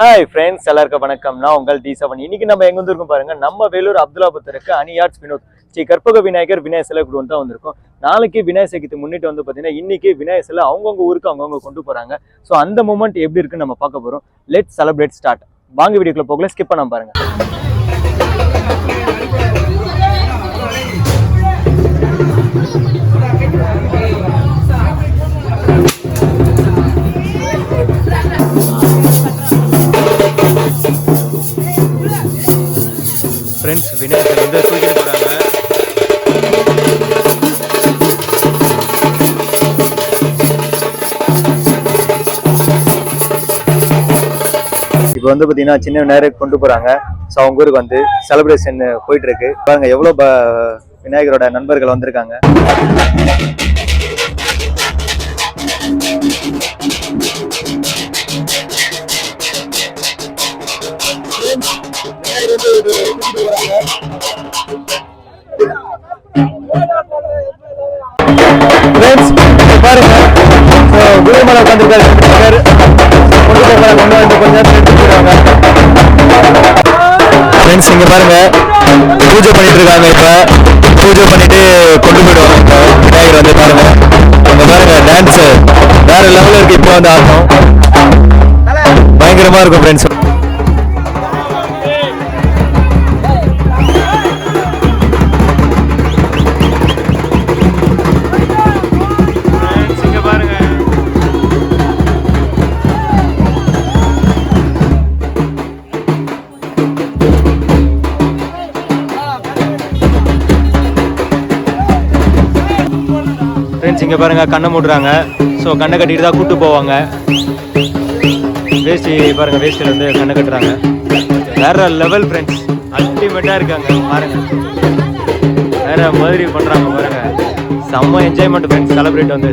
Hi friends எல்லாருக்கும் வணக்கம். நான் உங்கள் டி செவன் இன்னைக்கு நம்ம எங்க வந்திருக்கோம் பாருங்க? நம்ம வேலூர் அப்துல்லாபுத்தருக்கு அனியார்ட்ஸ் வினோத் ஸ்ரீ கற்பக விநாயகர் விநாயகர் சிலை கொண்டு தான் வந்திருக்கோம். நாளைக்கு விநாயகர் சதுர்த்தி முன்னிட்டு வந்து பார்த்தீங்கன்னா இன்னைக்கு விநாயகர் சிலை அவங்கவுங்க ஊருக்கு அவங்கவுங்க கொண்டு போறாங்க. ஸோ அந்த மூமெண்ட் எப்படி இருக்குன்னு நம்ம பார்க்க போறோம். லெட் செலிப்ரேட் ஸ்டார்ட் வாங்க வீடியோக்குள்ள போகல ஸ்கிப் பண்ணாம பாருங்க. ஃப்ரெண்ட்ஸ் வந்து தூக்கிட்டு இப்போ வந்து பார்த்தீங்கன்னா சின்ன விநாயகர் கொண்டு போறாங்க. ஸோ அவங்க ஊருக்கு வந்து செலிப்ரேஷன் போயிட்டு இருக்கு. பாருங்க எவ்வளோ விநாயகரோட நண்பர்கள் வந்திருக்காங்க. ஃப்ரெண்ட்ஸ் பாருங்க. ஸோ குருமலை உட்காந்துருக்காரு விநாயகர் கொண்டு போகிற கொண்டு வந்து கொஞ்ச நேரம் ஃப்ரெண்ட்ஸ் இங்கே பாருங்க. பூஜை பண்ணிட்டு இருக்காங்க இப்போ. பூஜை பண்ணிட்டு கொண்டு போயிடுவாங்க. இப்போ விநாயகர் வந்து பாருங்க. அங்க பாருங்க டான்ஸ் வேற லெவலில் இருக்கு இப்போ வந்து ஆடணும் பயங்கரமா இருக்கும் ஃப்ரெண்ட்ஸ் ஃப்ரெண்ட்ஸ் இங்கே பாருங்க கண்ணை மூடுறாங்க. ஸோ கண்ணை கட்டிட்டு தான் கூட்டு போவாங்க. வேஷ்டி பாருங்க வேஷ்டியில் வந்து கண்ணை கட்டுறாங்க. வேற லெவல் ஃப்ரெண்ட்ஸ் அல்டிமேட்டாக இருக்காங்க. பாருங்க. வேற மாதிரி பண்ணுறாங்க பாருங்க. செம்ம என்ஜாய்மெண்ட் ஃப்ரெண்ட்ஸ் செலிப்ரேட் வந்து.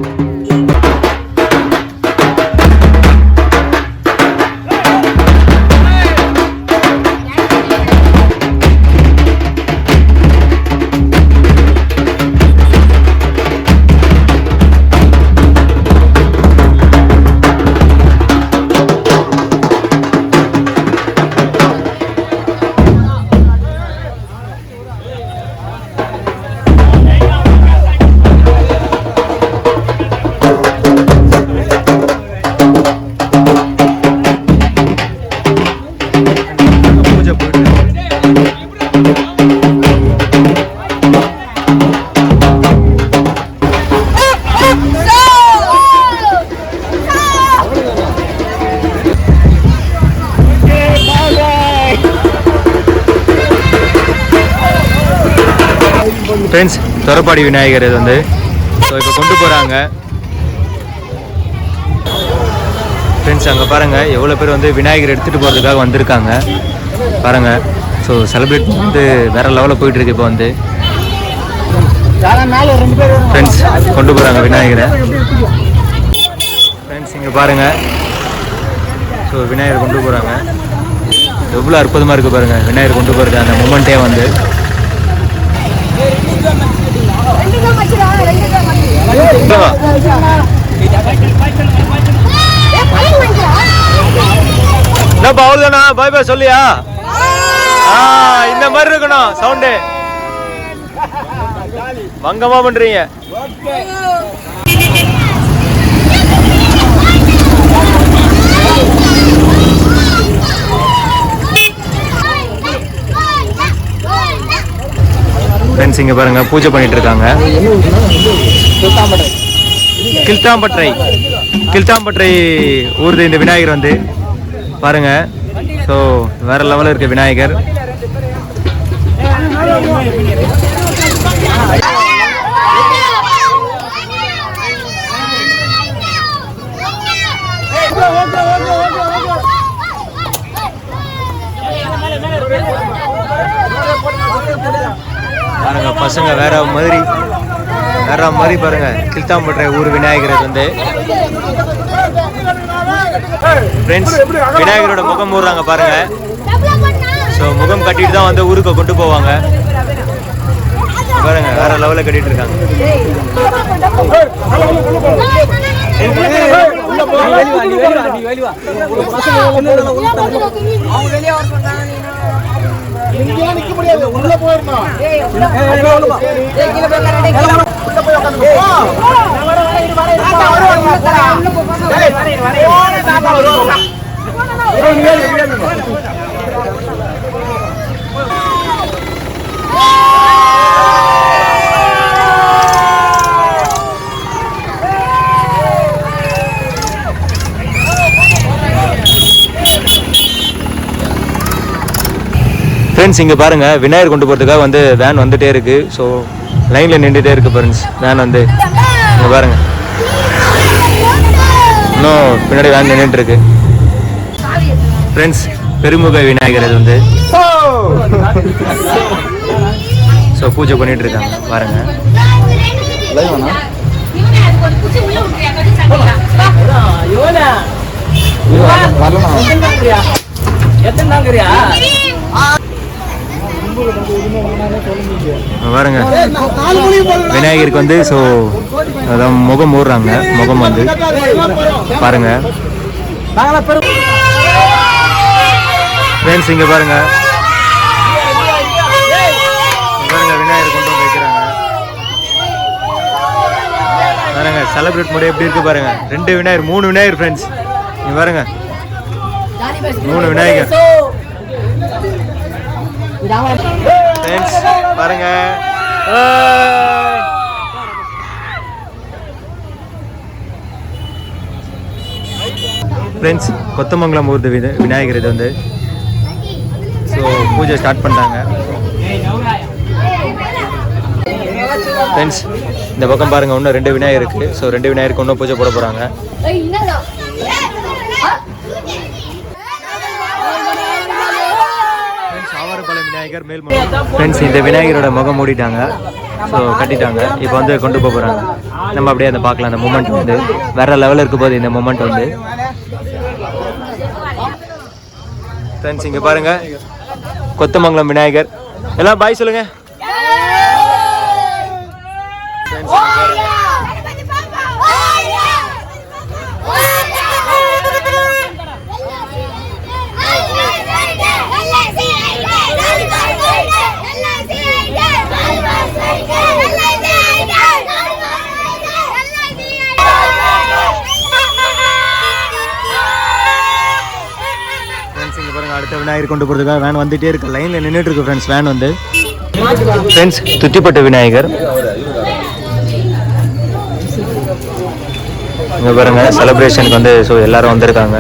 தொரப்பாடி விநாயகர் இது வந்து. ஸோ இப்போ கொண்டு போகிறாங்க ஃப்ரெண்ட்ஸ் அங்கே பாருங்கள் எவ்வளோ பேர் வந்து விநாயகர் எடுத்துகிட்டு போகிறதுக்காக வந்திருக்காங்க. பாருங்கள் ஸோ செலிப்ரேட் வந்து வேறு லெவலில் போயிட்டுருக்கு இப்போ வந்து. ஃப்ரெண்ட்ஸ் கொண்டு போகிறாங்க விநாயகரை. ஃப்ரெண்ட்ஸ் இங்கே பாருங்கள் ஸோ விநாயகர் கொண்டு போகிறாங்க எவ்வளோ அற்புதமாக இருக்குது பாருங்கள் விநாயகர் கொண்டு போகிறது அந்த மூமெண்ட்டே வந்து. என்னப்பா அவ்வளோதானா பாய் பாய் சொல்லியா? ஆ இந்த மாதிரி இருக்கணும் சவுண்டு. வங்கமா பண்றீங்க. ஃப்ரெண்ட்ஸ் இங்கே பாருங்க பூஜை பண்ணிட்டு இருக்காங்க கில்தாம்பட்டை கில்தாம்பட்டை ஊர்து இந்த விநாயகர் வந்து. பாருங்க. ஸோ வேற லெவலில் இருக்க விநாயகர் பாருங்க பசங்க வேற மாதிரி வேற மாதிரி பாருங்க கில்தாம்பட்டை ஊர் விநாயகர் வந்து ஃப்ரெண்ட்ஸ் விநாயகரோட முகம் ஊடுறாங்க பாருங்க ஸோ முகம் கட்டிட்டு தான் வந்து ஊருக்கு கொண்டு போவாங்க பாருங்க வேற லெவலில் கட்டிட்டு இருக்காங்க இங்கெல்லாம் நிக்க முடியாது. உள்ள போயிடணும் ஃப்ரெண்ட்ஸ் இங்கே பாருங்க விநாயகர் கொண்டு போகிறதுக்காக வந்து வேன் வந்துட்டே இருக்கு. ஸோ லைனில் நின்றுட்டே இருக்கு ஃப்ரெண்ட்ஸ் வேன் வந்து இங்கே பாருங்க. இன்னும் பின்னாடி வேன் நின்றுட்டு இருக்கு. ஃப்ரெண்ட்ஸ் பெருமுக விநாயகர் இது வந்து. ஸோ பூஜை பண்ணிட்டு இருக்காங்க பாருங்க. இங்க பாருங்க. விநாயகருக்கு வந்து ஸோ அதான் முகம் மூடுறாங்க. முகம் வந்து பாருங்க. ஃப்ரெண்ட்ஸ் இங்க பாருங்க. இங்க பாருங்க விநாயகர் கொண்டு வந்து வைக்கிறாங்க. பாருங்க செலிப்ரேட் முறை எப்படி இருக்கு பாருங்க. ரெண்டு விநாயகர் மூணு விநாயகர் ஃப்ரெண்ட்ஸ் இங்க பாருங்க. மூணு விநாயகர். பாருங்க. ஃப்ரெண்ட்ஸ் கொத்தமங்கலம் ஊர்து விநாயகர் இது வந்து ஸோ பூஜை ஸ்டார்ட் பண்ணிட்டாங்க. ஃப்ரெண்ட்ஸ் இந்த பக்கம் பாருங்க இன்னும் ரெண்டு விநாயகர் இருக்கு. ஸோ ரெண்டு விநாயகருக்கு இன்னும் பூஜை போட போறாங்க ஃப்ரெண்ட்ஸ் ஆவாரப்பாளையம் விநாயகர் மேல் ஃப்ரெண்ட்ஸ் இந்த விநாயகரோட முகம் மூடிட்டாங்க. ஸோ கட்டிட்டாங்க. இப்போ வந்து கொண்டு போக போகிறாங்க நம்ம அப்படியே அதை பார்க்கலாம். அந்த மூமெண்ட் வந்து வேற லெவலில் இருக்க போது இந்த மூமெண்ட் வந்து. ஃப்ரெண்ட்ஸ் இங்கே பாருங்க. கொத்தமங்கலம் விநாயகர். எல்லாம் பாய் சொல்லுங்க Friends, இங்க பாருங்க. ஃப்ரெண்ட்ஸ் இங்கே பாருங்க அடுத்த விநாயகர் கொண்டு போகிறதுக்காக வேன் வந்துட்டே இருக்கு. லைனில் நின்றுட்டு இருக்கு ஃப்ரெண்ட்ஸ் வேன் வந்து. ஃப்ரெண்ட்ஸ் துத்திப்பட்ட விநாயகர். இங்கே பாருங்க செலிப்ரேஷனுக்கு வந்து ஸோ எல்லாரும் வந்திருக்காங்க.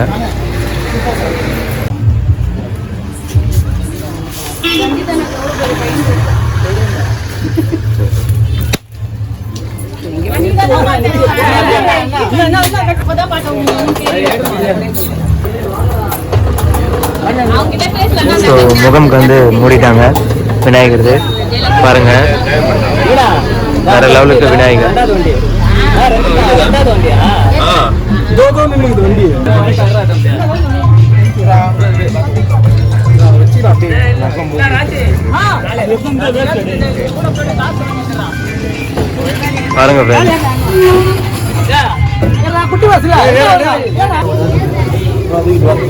ஸோ முகம்க்கு வந்து மூடிட்டாங்க. விநாயகர் பாருங்க. வேற லெவலுக்கு விநாயகர். பாருங்க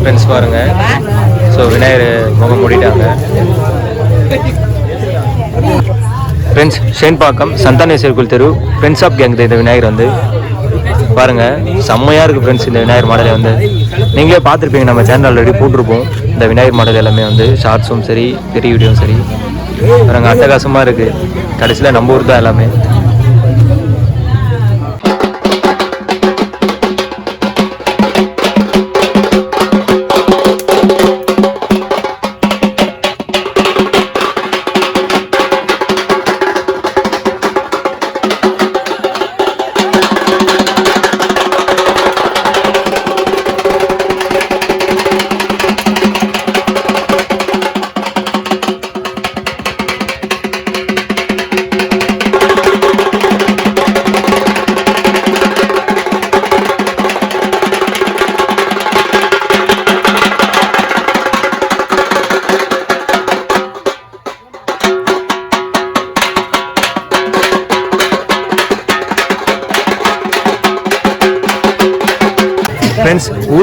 ஃப்ரெண்ட்ஸ் பாருங்க. ஸோ விநாயகர் முகம் மூடிட்டாங்க. ஃப்ரெண்ட்ஸ் ஷேன்பாக்கம் சந்தானேஸ்வர் கோயில் தெரு ஃப்ரெண்ட்ஸ் ஆஃப் கேங் இந்த விநாயகர் வந்து. பாருங்கள் செம்மையாக இருக்குது ஃப்ரெண்ட்ஸ் இந்த விநாயகர் மாடலை வந்து. நீங்களே பார்த்துருப்பீங்க நம்ம சேனல் ஆல்ரெடி போட்டிருப்போம். இந்த விநாயகர் மாடல் எல்லாமே வந்து ஷார்ட்ஸும் சரி பெரிய வீடியோவும் சரி. பாருங்கள் அட்டகாசமாக இருக்குது கடைசியில் நம்ம ஊர் தான் எல்லாமே.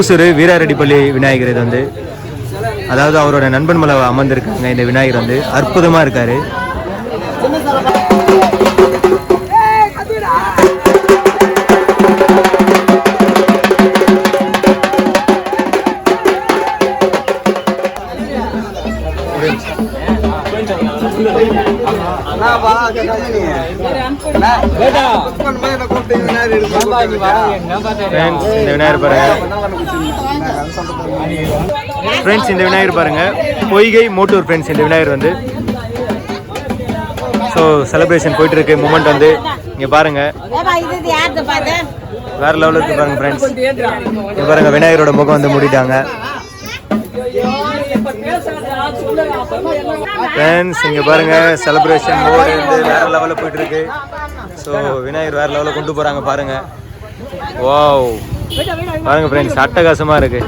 ஊசூர் வீராரெட்டிப்பள்ளி விநாயகர் இது வந்து அதாவது அவரோட நண்பன் மலை அமர்ந்திருக்காங்க இந்த விநாயகர் வந்து. அற்புதமாக இருக்காரு. இந்த விநாயகர் பாருங்க. ஃப்ரெண்ட்ஸ் இந்த விநாயகர் பாருங்க. பொய்கை மோட்டூர் ஃப்ரெண்ட்ஸ் இந்த விநாயகர் வந்து. ஸோ செலிப்ரேஷன் போயிட்டு இருக்கு மூமெண்ட் வந்து இங்க பாருங்க? வேற லெவலில் இருக்கு பாருங்க ஃப்ரெண்ட்ஸ் இங்க பாருங்க விநாயகரோட முகம் வந்து மூடிட்டாங்க. ஃப்ரெண்ட்ஸ் இங்க பாருங்க செலிப்ரேஷன் மோடு வந்து வேற லெவலில் போயிட்டு இருக்கு ஸோ விநாயகர் வேற லெவலில் கொண்டு போறாங்க பாருங்க. வாவ் பாருங்க ஃப்ரெண்ட்ஸ் அட்டகாசமா இருக்கு.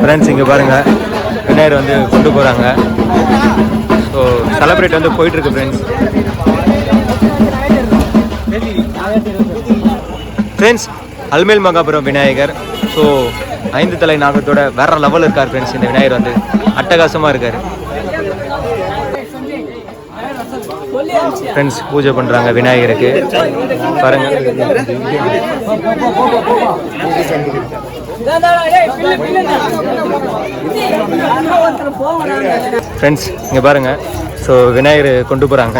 ஃப்ரெண்ட்ஸ் இங்கே பாருங்க விநாயகர் வந்து கொண்டு போகிறாங்க ஸோ செலப்ரேட் வந்து போயிட்டு இருக்கு friends friends Almel Mahapuram Vinayagar. So ஐந்து தலை நாகத்தோட வேற லெவல் இருக்கார் ஃப்ரெண்ட்ஸ் இந்த விநாயகர் வந்து அட்டகாசமாக இருக்கார். ஃப்ரெண்ட்ஸ் பூஜை பண்ணுறாங்க விநாயகருக்கு. பாருங்க. ஃப்ரெண்ட்ஸ் இங்கே பாருங்க. ஸோ விநாயகர் கொண்டு போகிறாங்க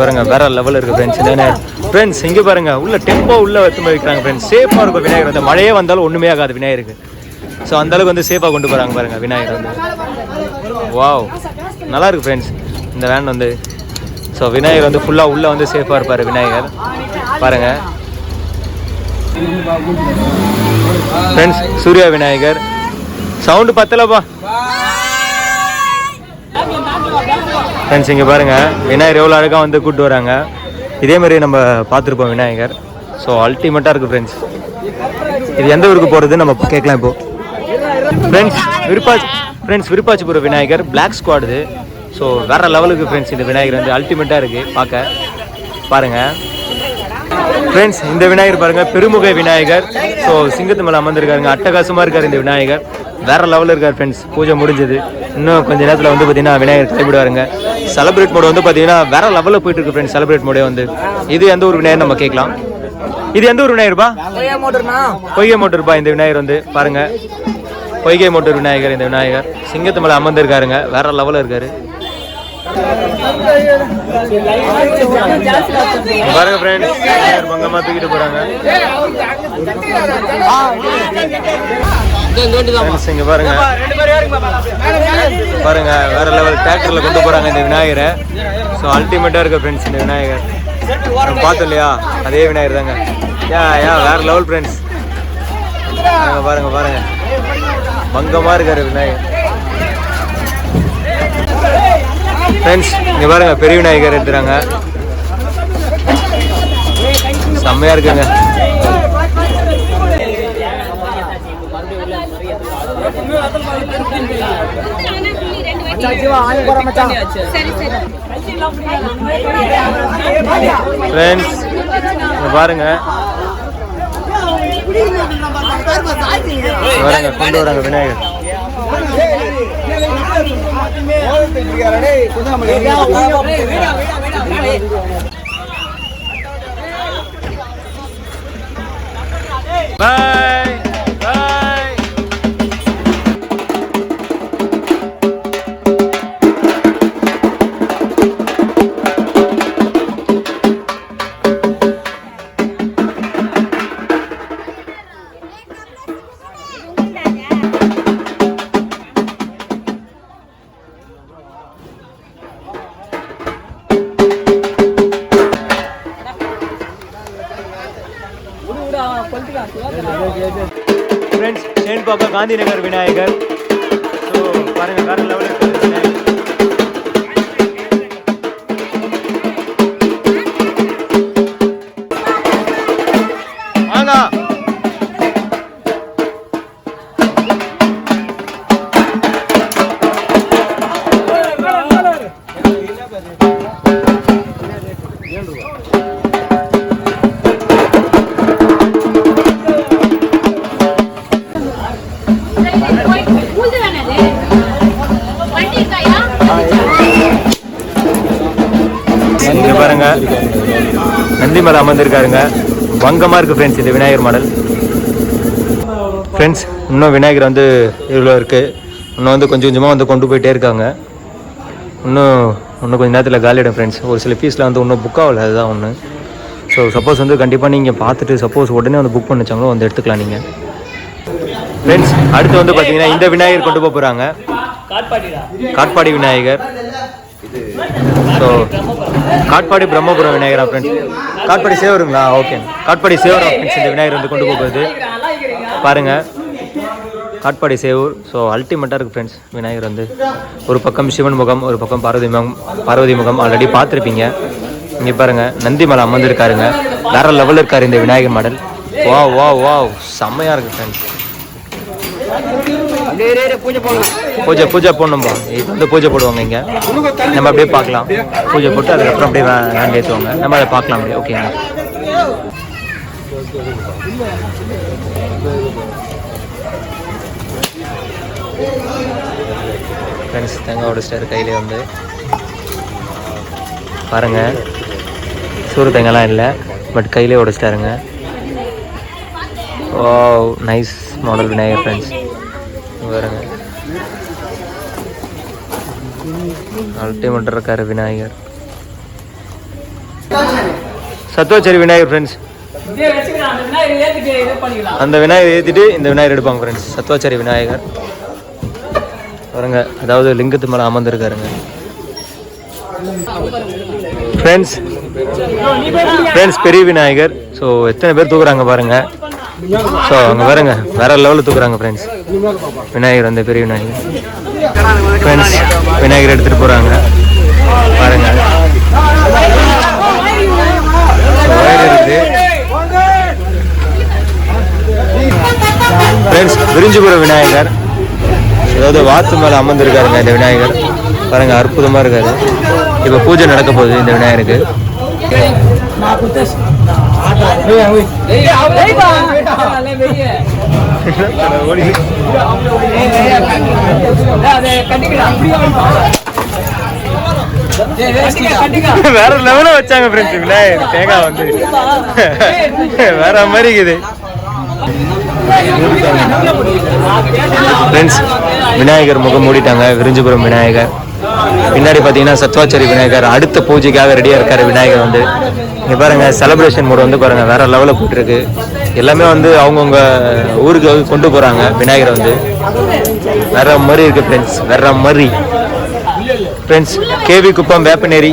பாருங்க வேற லெவல் இருக்கு ஃப்ரெண்ட்ஸ் இந்த ஃப்ரெண்ட்ஸ் இங்கே பாருங்க உள்ள டெம்போ உள்ள எடுத்து வைக்கிறாங்க ஃப்ரெண்ட்ஸ் சேஃபாக இருக்கும் விநாயகர் வந்து. மழையே வந்தாலும் ஒன்றுமே ஆகாது விநாயகருக்கு. ஸோ அந்த அளவுக்கு வந்து சேஃபாக கொண்டு போகிறாங்க பாருங்க விநாயகர் வந்து. வாவ் நல்லா இருக்கு ஃப்ரெண்ட்ஸ் இந்த வேன் வந்து. ஸோ விநாயகர் வந்து ஃபுல்லாக உள்ளே வந்து சேஃபாக இருப்பார் விநாயகர். பாருங்க. ஃப்ரெண்ட்ஸ் சூர்யா விநாயகர். சவுண்டு பத்தலப்பா. ஃப்ரெண்ட்ஸ் இங்கே பாருங்கள் விநாயகர் எவ்வளோ அழகாக வந்து கூப்பிட்டு வராங்க. இதே மாதிரி நம்ம பார்த்துருப்போம் விநாயகர். ஸோ அல்டிமேட்டாக இருக்குது ஃப்ரெண்ட்ஸ் இது எந்த ஊருக்கு போகிறது நம்ம கேட்கலாம் இப்போ. Friends Viruppachi friends Viruppachipuram Vinayagar. Black squad இது. ஸோ வேறு லெவலுக்கு ஃப்ரெண்ட்ஸ் இந்த விநாயகர் வந்து அல்டிமேட்டாக இருக்குது பார்க்க. பாருங்கள் ஃப்ரெண்ட்ஸ் இந்த விநாயகர் பாருங்கள் பெருமுக விநாயகர். ஸோ சிங்கத்து மேலே அமர்ந்திருக்காருங்க. அட்டகாசமாக இருக்கார் இந்த விநாயகர். வேற லெவலில் இருக்கார் ஃப்ரெண்ட்ஸ் பூஜை முடிஞ்சது. இன்னும் கொஞ்ச நேரத்தில் வந்து பார்த்தீங்கன்னா விநாயகர் கைவிடுவாருங்க செலிப்ரேட் மோடு வந்து பார்த்தீங்கன்னா வேற லெவலில் போயிட்டு இருக்கு ஃப்ரெண்ட்ஸ் செலிப்ரேட் மோடே வந்து. இது எந்த ஒரு விநாயகர் நம்ம கேட்கலாம். இது எந்த ஒரு விநாயகர்பா பொய்கை மோட்டர்பா இந்த விநாயகர் வந்து? பாருங்க. பொய்கை மோட்டர் விநாயகர் இந்த விநாயகர். சிங்கத்து மேலே அமர்ந்திருக்காருங்க. வேற லெவலில் இருக்காரு. பாருங்க ஃப்ரெண்ட்ஸ் பங்கமா தூக்கிட்டு போறாங்க. பாருங்க. பாருங்க வேற லெவல் டிராக்டர்ல கொண்டு போறாங்க இந்த விநாயகரை. ஸோ அல்டிமேட்டா இருக்கு ஃப்ரெண்ட்ஸ் இந்த விநாயகர். பார்த்தோம் இல்லையா? அதே விநாயகர் தாங்க. யா யா வேற லெவல் ஃப்ரெண்ட்ஸ் பாருங்க பாருங்க பாருங்க. பங்கமா இருக்காரு விநாயகர். ஃப்ரெண்ட்ஸ் இங்க பாருங்க பெரிய விநாயகர் எடுத்துறாங்க. செம்மையா இருக்குங்க. ஃப்ரெண்ட்ஸ் பாருங்க. இங்க பாருங்க கொண்டு வராங்க விநாயகர். பாய் பாய் மேலே அமர்ந்திருக்காருங்க. வங்கமாக இருக்குது ஃப்ரெண்ட்ஸ் இந்த விநாயகர் மாடல். ஃப்ரெண்ட்ஸ் இன்னும் விநாயகர் வந்து இவ்வளோ இருக்குது இன்னும் வந்து கொஞ்சம் கொஞ்சமாக வந்து கொண்டு போயிட்டே இருக்காங்க. இன்னும் இன்னும் கொஞ்சம் நேரத்தில் காலியிடும் ஃப்ரெண்ட்ஸ் ஒரு சில பீஸில் வந்து இன்னும் புக் ஆகல அதுதான் ஒன்று ஸோ சப்போஸ் வந்து கண்டிப்பாக நீங்கள் பார்த்துட்டு சப்போஸ் உடனே வந்து புக் பண்ணிச்சாங்களோ வந்து எடுத்துக்கலாம் நீங்கள் ஃப்ரெண்ட்ஸ் அடுத்து வந்து பார்த்தீங்கன்னா இந்த விநாயகர் கொண்டு போக போகிறாங்க காட்பாடி விநாயகர். ஸோ காட்பாடி பிரம்மபுரம் விநாயகரா ஃப்ரெண்ட்ஸ் காட்பாடி சேவருங்களா? ஓகே காட்பாடி சேவரா ஃப்ரெண்ட்ஸ் இந்த விநாயகர் வந்து கொண்டு போகுது. பாருங்கள் காட்பாடி சேவூர். ஸோ அல்டிமேட்டாக இருக்குது ஃப்ரெண்ட்ஸ் விநாயகர் வந்து ஒரு பக்கம் சிவன் முகம் ஒரு பக்கம் பார்வதி முகம் பார்வதி முகம் ஆல்ரெடி பார்த்துருப்பீங்க. இங்கே பாருங்கள் நந்தி மலை அமர்ந்துருக்காருங்க வேற லெவலில் இருக்கார் இந்த விநாயகர் மாடல். வா வா வா செம்மையாக இருக்குது ஃப்ரெண்ட்ஸ் பூஜை பூஜை போடணும்பா. இப்போ வந்து பூஜை போடுவாங்க இங்கே. நம்ம அப்படியே பார்க்கலாம். பூஜை போட்டு அதுக்கப்புறம் அப்படியே வே- வேன் ஏற்றுவாங்க நம்ம அதை பார்க்கலாம் அப்படியே. ஓகேங்க ஃப்ரெண்ட்ஸ் தேங்காய் உடச்சிட்டாரு கையிலே வந்து பாருங்க. சூறு தேங்காய்லாம் இல்லை பட் கையிலே உடச்சிட்டாருங்க oh nice model Vinayagar friends பாருங்க. அல்டிமேட் இருக்காரு விநாயகர். சத்துவச்சேரி விநாயகர் ஃப்ரெண்ட்ஸ் அந்த விநாயகர் ஏற்றிட்டு இந்த விநாயகர் எடுப்பாங்க ஃப்ரெண்ட்ஸ் சத்துவாச்சாரி விநாயகர். பாருங்க அதாவது லிங்கத்து மேலே அமர்ந்துருக்காருங்க. ஃப்ரெண்ட்ஸ் ஃப்ரெண்ட்ஸ் பெரிய விநாயகர். ஸோ எத்தனை பேர் தூக்குறாங்க பாருங்க. ஸோ அங்கே பாருங்க வேற லெவலில் தூக்குறாங்க ஃப்ரெண்ட்ஸ் விநாயகர் அந்த பெரிய விநாயகர். ஃப்ரெண்ட்ஸ் விநாயகர் எடுத்துகிட்டு போகிறாங்க பாருங்க. இருக்குது ஃப்ரெண்ட்ஸ் விரிஞ்சிபுரம் விநாயகர். அதாவது வாத்து மேலே அமர்ந்திருக்காருங்க இந்த விநாயகர். பாருங்க அற்புதமாக இருக்காரு. இப்போ பூஜை நடக்க போகுது இந்த விநாயகருக்கு. வேற லெவலில் வச்சாங்க ஃப்ரெண்ட்ஸ் விநாயகர் தேங்காய் வந்து. வேற மாதிரி இருக்குது. ஃப்ரெண்ட்ஸ் விநாயகர் முகம் மூடிட்டாங்க. விரிஞ்சிபுரம் விநாயகர். பின்னாடி பார்த்தீங்கன்னா சத்வாச்சரி விநாயகர். அடுத்த பூஜைக்காக ரெடியாக இருக்கார் விநாயகர் வந்து. இங்கே பாருங்கள் செலப்ரேஷன் மூடு வந்து பாருங்கள் வேறு லெவலில் போட்டிருக்கு எல்லாமே வந்து அவங்கவுங்க ஊருக்கு வந்து கொண்டு போகிறாங்க விநாயகர் வந்து. வேற மாதிரி இருக்கு ஃப்ரெண்ட்ஸ் வேற மாதிரி. ஃப்ரெண்ட்ஸ் கேவி குப்பம் வேப்பநேரி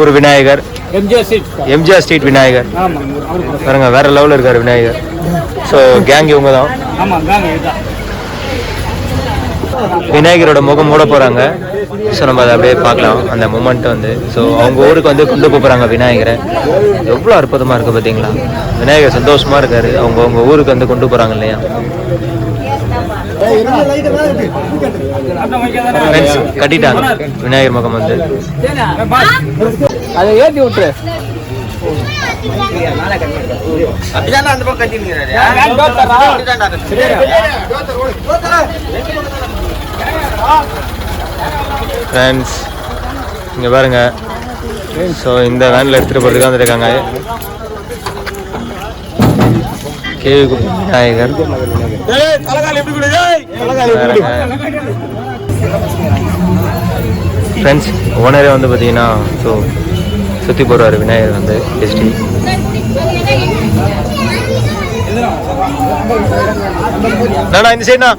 ஒரு விநாயகர். எம்ஜிஆர் ஸ்ட்ரீட் விநாயகர். பாருங்க வேற லெவலில் இருக்கார் விநாயகர். ஸோ கேங் இவங்க தான் விநாயகரோட முகம் மூட போகிறாங்க ஸோ நம்ம அதை அப்படியே பார்க்கலாம். அந்த மூமெண்ட் வந்து. ஸோ அவங்க ஊருக்கு வந்து கொண்டு போக போகிறாங்க விநாயகரை. எவ்வளோ அற்புதமாக இருக்குது பார்த்தீங்களா விநாயகர் சந்தோஷமாக இருக்காரு. அவங்க அவங்க ஊருக்கு வந்து கொண்டு போகிறாங்க இல்லையா? கட்டிட்டாங்க. விநாயகர் முகம் வந்து. அதை ஏத்தி விட்டுரு. ஃப்ரெண்ட்ஸ் இங்கே பாருங்க. ஸோ இந்த வேனில் எடுத்துகிட்டு போகிறதுக்கு வந்துருக்காங்க. கேவி விநாயகர். ஃப்ரெண்ட்ஸ் ஓனரே வந்து பார்த்தீங்கன்னா ஸோ சுற்றி போடுவார் விநாயகர் வந்து எஸ்டி நானா இந்த சைடுண்ணா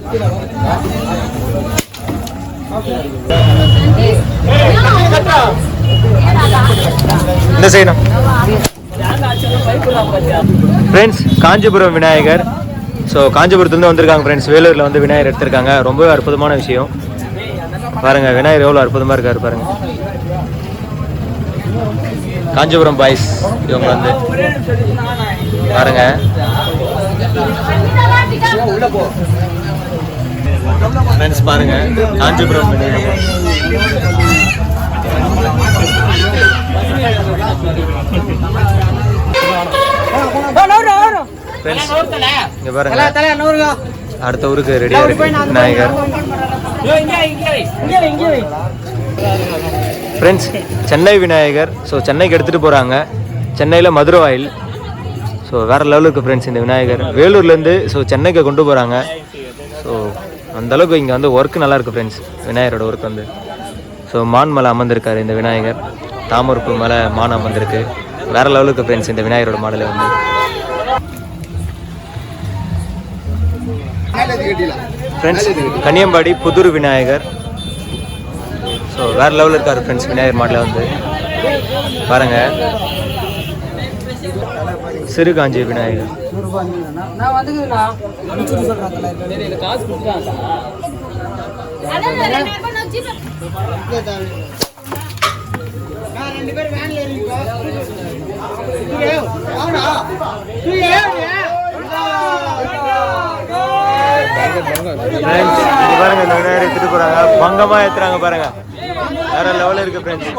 இந்த சைடுண்ணா ஃப்ரெண்ட்ஸ் காஞ்சிபுரம் விநாயகர். ஸோ காஞ்சிபுரத்துலேருந்து வந்திருக்காங்க ஃப்ரெண்ட்ஸ் வேலூரில் வந்து விநாயகர் எடுத்திருக்காங்க. ரொம்பவே அற்புதமான விஷயம். பாருங்க விநாயகர் எவ்வளோ அற்புதமாக இருக்காரு பாருங்க. காஞ்சிபுரம் பாய்ஸ் இவங்க வந்து. பாருங்க. ஃப்ரெண்ட்ஸ் பாருங்க. காஞ்சிபுரம் இங்க பாருங்க. அடுத்த ஊருக்கு ரெடியா இருக்கு. விநாயகர். ஃப்ரெண்ட்ஸ் சென்னை விநாயகர். ஸோ சென்னைக்கு எடுத்துகிட்டு போகிறாங்க சென்னையில் மதுரை ஆயில் ஸோ வேறு லெவலுக்கு ஃப்ரெண்ட்ஸ் இந்த விநாயகர். வேலூர்லேருந்து ஸோ சென்னைக்கு கொண்டு போகிறாங்க ஸோ அந்தளவுக்கு இங்கே வந்து ஒர்க் நல்லா இருக்குது ஃப்ரெண்ட்ஸ் விநாயகரோட ஒர்க் வந்து. ஸோ மான் மலை அமர்ந்திருக்காரு இந்த விநாயகர். தாமரப்பு மலை மான் அமர்ந்திருக்கு. வேறு லெவலுக்கு ஃப்ரெண்ட்ஸ் இந்த விநாயகரோட மாடலை வந்து. ஃப்ரெண்ட்ஸ் கன்னியம்பாடி புதூர் விநாயகர். ஸோ வேறு லெவலில் இருக்கார் ஃப்ரெண்ட்ஸ் விநாயகர் மாடலில் வந்து. பாருங்கள் பாருங்க சிறுகாஞ்சி விநாயகர். பாருங்க இந்த விநாயகர் எடுத்துட்டு போறாங்க. பங்கமா ஏத்துறாங்க பாருங்க. வேற லெவலில் இருக்கு ஃப்ரெண்ட்ஸ்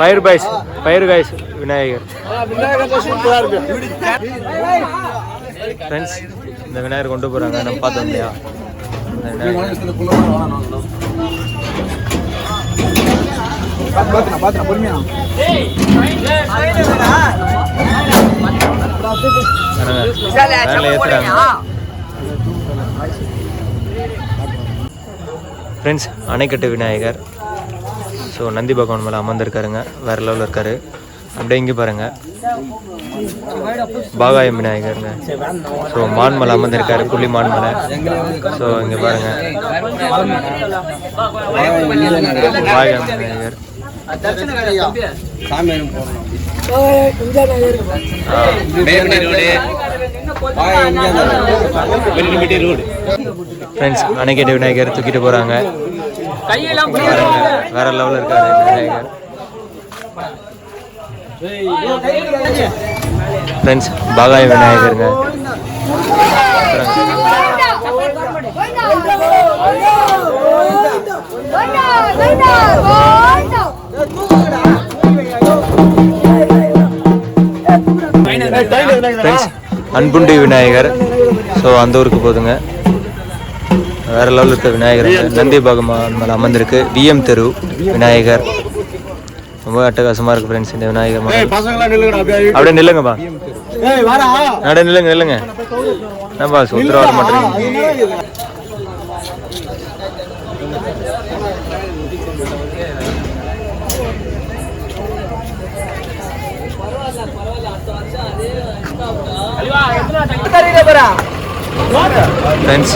பயிர் பாய்ஸ் பயிர் காய்ஸ் விநாயகர். ஃப்ரெண்ட்ஸ் இந்த விநாயகர் கொண்டு போறாங்க. நம்ம பார்த்தோம் இல்லையா? விநாயகர் மேலே ஏத்துறாங்க ஃப்ரெண்ட்ஸ் அணைக்கட்டு விநாயகர். ஸோ நந்தி பகவான் மேலே அமர்ந்திருக்காருங்க. வேற லெவலில் இருக்காரு. அப்படியே இங்கே பாருங்க. பாகாயம் விநாயகருங்க. ஸோ மான் மலை அமர்ந்திருக்காரு புள்ளி மான் மலை. ஸோ இங்கே பாருங்க. பாகாயம் விநாயகர். ஃப்ரெண்ட்ஸ் அணைக்கட்டு விநாயகர் தூக்கிட்டு போகிறாங்க வேற லெவலில் இருக்காரு விநாயகர் ஃப்ரெண்ட்ஸ் பாகாய விநாயகருங்க ஃப்ரெண்ட்ஸ் அன்புண்டி விநாயகர். ஸோ அந்த ஊருக்கு போதுங்க. வேற லெவலில் இருக்க விநாயகர் நந்தி பகவான் மேலே அமர்ந்திருக்கு. விஎம் தெரு விநாயகர். ரொம்ப அட்டகாசமாக இருக்கு ஃப்ரெண்ட்ஸ் இந்த விநாயகர் அப்படியே. நில்லுங்கப்பா. நட நில்லுங்க நில்லுங்க. என்னப்பா சுத்தரா வர மாட்டேங்க ஃப்ரெண்ட்ஸ்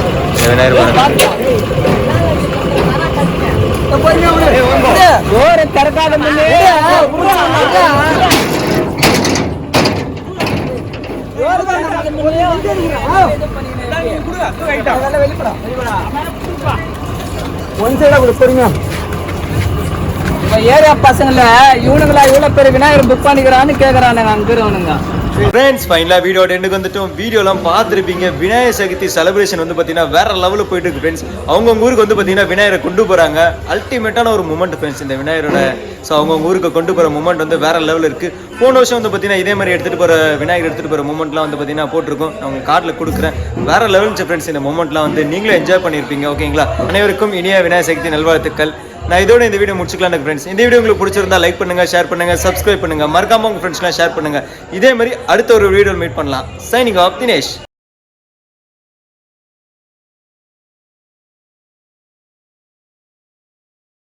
ஏரியா பசங்கள இவனுங்களா இவ்வளவு பேர் விநாயகர் புக் பண்ணிக்கிறான்னு கேக்குறானுங்க அங்க இருக்கிறவனுங்க. ஃப்ரெண்ட்ஸ் ஃபைனலாக வீடியோ எண்டுக்கு வந்துட்டோம். வீடியோலாம் பார்த்துருப்பீங்க. விநாயகர் சதுர்த்தி செலிப்ரேஷன் வந்து பார்த்தீங்கன்னா வேற லெவலில் போயிட்டு இருக்கு ஃப்ரெண்ட்ஸ் அவங்க ஊருக்கு வந்து பார்த்தீங்கன்னா விநாயகரை கொண்டு போகிறாங்க அல்டிமேட்டான ஒரு மூமெண்ட் ஃப்ரெண்ட்ஸ் இந்த விநாயகரோட. ஸோ அவங்க ஊருக்கு கொண்டு போகிற மூமெண்ட் வந்து வேற லெவலில் இருக்குது போன வருஷம் வந்து பார்த்தீங்கன்னா இதே மாதிரி எடுத்துகிட்டு போகிற விநாயகர் எடுத்துகிட்டு போகிற மூமெண்ட்லாம் வந்து பார்த்தீங்கன்னா போட்டிருக்கோம். நான் உங்கள் கார்டில் கொடுக்குறேன். வேற லெவல் ஃப்ரெண்ட்ஸ் இந்த மூமெண்ட்லாம் வந்து நீங்களும் என்ஜாய் பண்ணியிருப்பீங்க ஓகேங்களா அனைவருக்கும் இனிய விநாயகர் சக்தி நல்வாழ்த்துக்கள். நான் இதோட இந்த வீடியோ முடிச்சுக்கலாம் ஃப்ரெண்ட்ஸ் இந்த வீடியோ உங்களுக்கு பிடிச்சிருந்தா லைக் பண்ணுங்க ஷேர் பண்ணுங்க சப்ஸ்கிரைப் பண்ணுங்க. மறக்காம உங்க ஃப்ரெண்ட்ஸ்லாம் ஷேர் பண்ணுங்க. இதே மாதிரி அடுத்த ஒரு வீடியோ மீட் பண்ணலாம். Signing off Dinesh